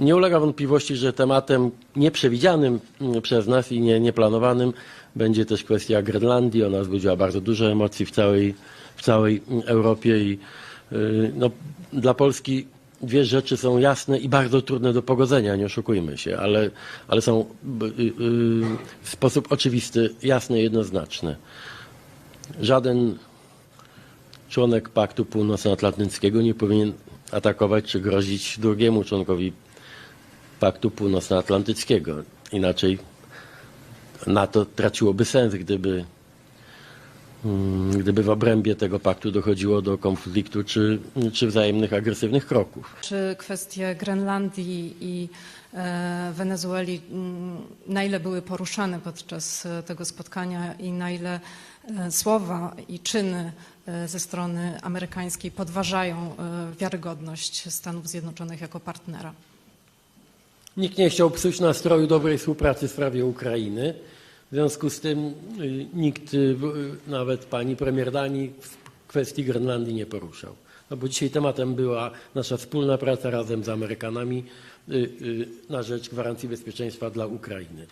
Nie ulega wątpliwości, że tematem nieprzewidzianym mm, przez nas i nie, nieplanowanym będzie też kwestia Grenlandii. Ona wzbudziła bardzo dużo emocji w całej, w całej mm, Europie i y, no, dla Polski dwie rzeczy są jasne i bardzo trudne do pogodzenia, nie oszukujmy się, ale, ale są y, y, w sposób oczywisty, jasne jednoznaczne. Żaden członek Paktu Północnoatlantyckiego nie powinien atakować czy grozić drugiemu członkowi Paktu Północnoatlantyckiego. Inaczej NATO traciłoby sens, gdyby, mm, gdyby w obrębie tego paktu dochodziło do konfliktu czy, czy wzajemnych agresywnych kroków. Czy kwestie Grenlandii i e, Wenezueli, mm, na ile były poruszane podczas e, tego spotkania i na ile e, słowa i czyny ze strony amerykańskiej podważają wiarygodność Stanów Zjednoczonych jako partnera? Nikt nie chciał psuć nastroju dobrej współpracy w sprawie Ukrainy. W związku z tym y, nikt, y, y, nawet pani premier Danii, kwestii Grenlandii nie poruszał. No bo dzisiaj tematem była nasza wspólna praca razem z Amerykanami na rzecz gwarancji bezpieczeństwa dla Ukrainy.